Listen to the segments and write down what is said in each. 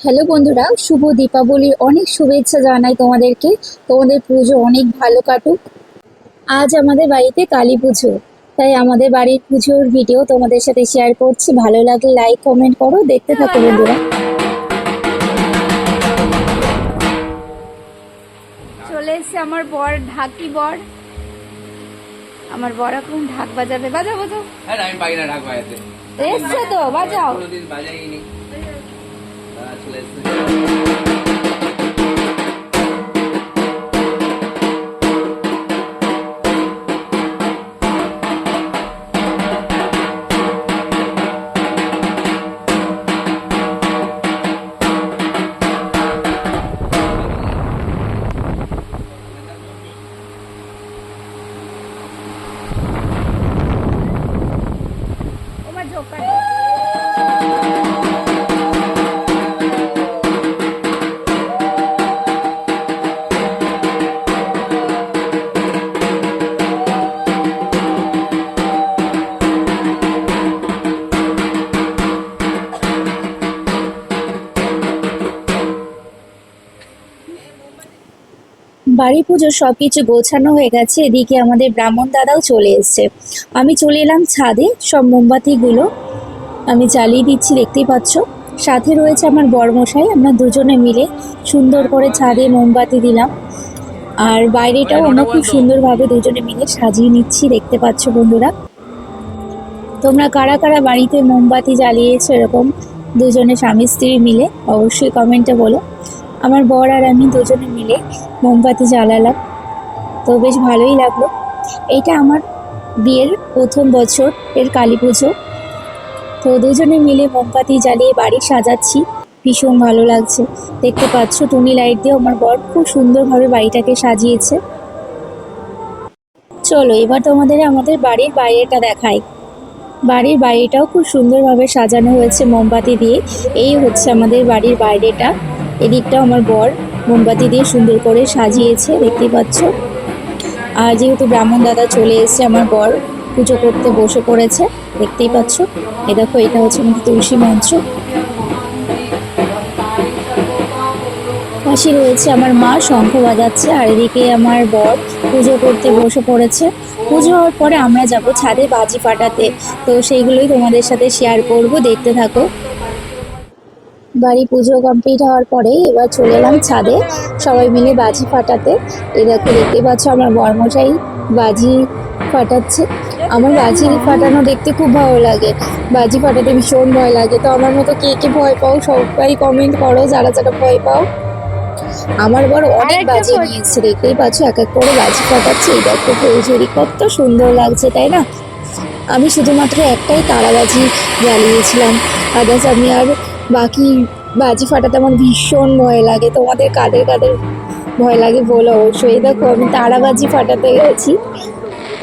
Hello বন্ধুরা শুভ দীপাবলির অনেক শুভেচ্ছা জানাই তোমাদেরকে। তোমাদের পুজো অনেক ভালো কাটুক। আজ আমাদের বাড়িতে কালী পুজো। তাই আমাদের বাড়ির পুজোর ভিডিও তোমাদের সাথে শেয়ার করছি। ভালো লাগলে লাইক কমেন্ট করো। দেখতে থাকো বন্ধুরা। চলে এসছে আমার বর ঢাকি বর। আমার বর এখন ঢাক বাজাবে। ঢাক বাজাতে। এসছে তো বাজাও। বাজাইনি। চলে এসেছে। বাড়ি পুজোর সব কিছু গোছানো হয়ে গেছে, এদিকে আমাদের ব্রাহ্মণ দাদাও চলে এসছে। আমি চলে এলাম ছাদে, সব মোমবাতিগুলো আমি জ্বালিয়ে দিচ্ছি, দেখতেই পাচ্ছ। সাথে রয়েছে আমার বরমশাই, আমরা দুজনে মিলে সুন্দর করে ছাদে মোমবাতি দিলাম। আর বাইরেটাও আমরা খুব সুন্দরভাবে দুজনে মিলে সাজিয়ে নিচ্ছি, দেখতে পাচ্ছ বন্ধুরা। তোমরা কারা কারা বাড়িতে মোমবাতি জ্বালিয়েছো এরকম দুজনে স্বামী স্ত্রী মিলে, অবশ্যই কমেন্টে বলো। আমার বর আর আমি দুজনে মিলে মোমবাতি জ্বালালাম। তো বেশ ভালোই লাগল। এইটা আমার বিয়ের প্রথম বছর এর কালী পুজো। তো দুজনে মিলে মোমবাতি জ্বালিয়ে বাড়ি সাজাচ্ছি। ভীষণ ভালো লাগছে। দেখতে পাচ্ছ, টুনি লাইট দিয়ে আমার বর খুব সুন্দরভাবে বাড়িটাকে সাজিয়েছে। চলো, এবার তোমাদের আমাদের বাড়ির বাইরেটা দেখাই। বাড়ির বাইরেটাও খুব সুন্দরভাবে সাজানো হয়েছে মোমবাতি দিয়ে। এই হচ্ছে আমাদের বাড়ির বাইরেটা। এদিকটাও আমার বর মোমবাতি দিয়ে সুন্দর করে সাজিয়েছে দেখতে পাচ্ছ। আর যেহেতু ব্রাহ্মণ দাদা চলে এসেছে, আমার বর পুজো করতে বসে পড়েছে, দেখতেই পাচ্ছ। এ দেখো, এটা হচ্ছে আমাদের তুলসী মঞ্চ। পাশে রয়েছে আমার মা, শঙ্খ বাজাচ্ছে, আর এদিকে আমার বর পুজো করতে বসে পড়েছে। পুজো হওয়ার পরে আমরা যাব ছাদে বাজি ফাটাতে। তো সেইগুলোই তোমাদের সাথে শেয়ার করব, দেখতে থাকো। বাড়ি পুজো কমপ্লিট হওয়ার পরে এবার চলে এলাম ছাদে। সবাই মিলে বাজি ফাটাতে। এই দেখো দেখতে পাচ্ছ আমার বর্মশাই বাজি ফাটাচ্ছে। আমার বাজি ফাটানো দেখতে খুব ভালো লাগে। বাজি ফাটাতে ভীষণ ভয় লাগে। তো আমার মতো কে কে ভয় পাও সবাই কমেন্ট করো যারা যারা ভয় পাও। আমার বড় অনেক বাজি নিয়েছে দেখতেই পাচ্ছ এক এক করে বাজি ফাটাচ্ছে। এই দেখো ফুলঝুরি কত সুন্দর লাগছে তাই না? আমি শুধুমাত্র একটাই তারাবাজি জ্বালিয়েছিলাম। আদার্স আমি আর বাকি বাজি ফাটাতে আমার ভীষণ ভয় লাগে। তোমাদের কাদের কাদের ভয় লাগে বলো অবশ্যই। দেখো, আমি তারাবাজি ফাটাতে গেছি।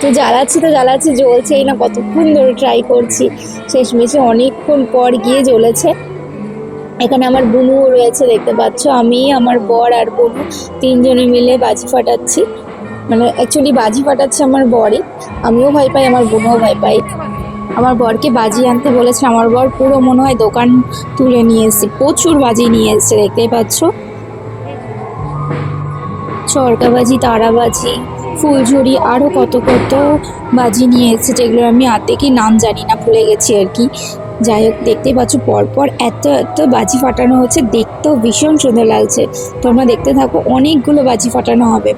তো জ্বালাচ্ছি তো জ্বালাচ্ছি, জ্বলছেই না। কতক্ষণ ধরে ট্রাই করছি। শেষমেশে অনেকক্ষণ পর গিয়ে জ্বলেছে। এখানে আমার বুনুও রয়েছে, দেখতে পাচ্ছ। আমি, আমার বর আর বনু তিনজনে মিলে বাজি ফাটাচ্ছি। মানে অ্যাকচুয়ালি বাজি ফাটাচ্ছে আমার বরই। আমিও ভয় পাই, আমার বোনও ভয় পাই আমার বরকে বাজি আনতে বলেছে। আমার বর পুরো মনে হয় দোকান তুলে নিয়ে এসেছে। প্রচুর বাজি নিয়ে এসেছে, দেখতেই পাচ্ছ? চরকাবাজি, তারাবাজি, ফুলঝুরি আরও কত কত বাজি নিয়ে এসেছে, যেগুলো আমি আর্ধেকই নাম জানি না, ভুলে গেছি আর কি। যাই হোক, দেখতেই পাচ্ছ, পরপর এত এত বাজি ফাটানো হচ্ছে, দেখতেও ভীষণ সুন্দর লাগছে। তোমরা দেখতে থাকো, অনেকগুলো বাজি ফাটানো হবে।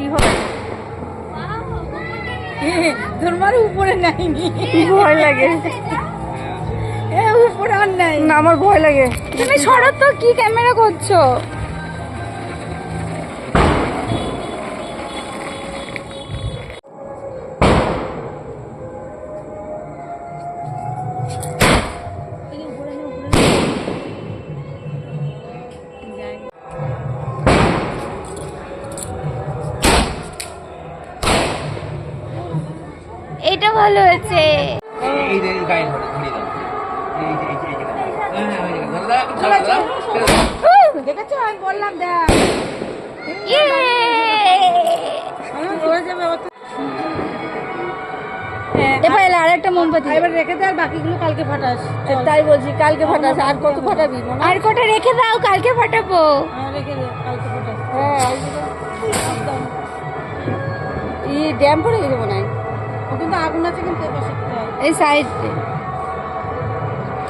কি হবে? তোমার উপরে নাইনি। ভয় লাগে। উপরে আর নাই। না আমার ভয় লাগে। তুমি সরো তো কি ক্যামেরা করছ? ছেড়ে দাও। দেখেছ আমি ইয়ে! হয়ে রেখে আর বাকিগুলো কালকে তাই বলছি কালকে আর আর কটা রেখে দাও কালকে ফাটাবো হ্যাঁ হ্যাঁ ই ড্যাম পড়ে গেছে মনে হয় কিন্তু আগুন আছে কিন্তু। এই সাইড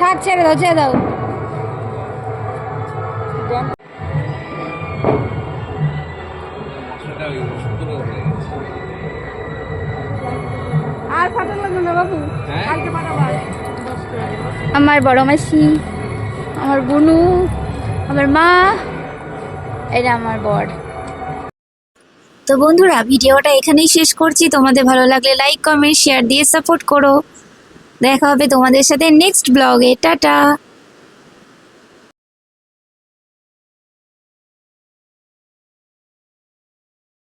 থাক ছেড়ে দাও ছেড়ে দাও। আর ফাটা লাগবে না বাবু হ্যাঁ? কালকে আমার বড় মাসি আমার বুনু আমার মা এটা আমার বর তো বন্ধুরা, ভিডিওটা এখানেই শেষ করছি। তোমাদের ভালো লাগলে লাইক কমেন্ট শেয়ার দিয়ে সাপোর্ট করো। দেখা হবে তোমাদের সাথে নেক্সট ব্লগে টাটা!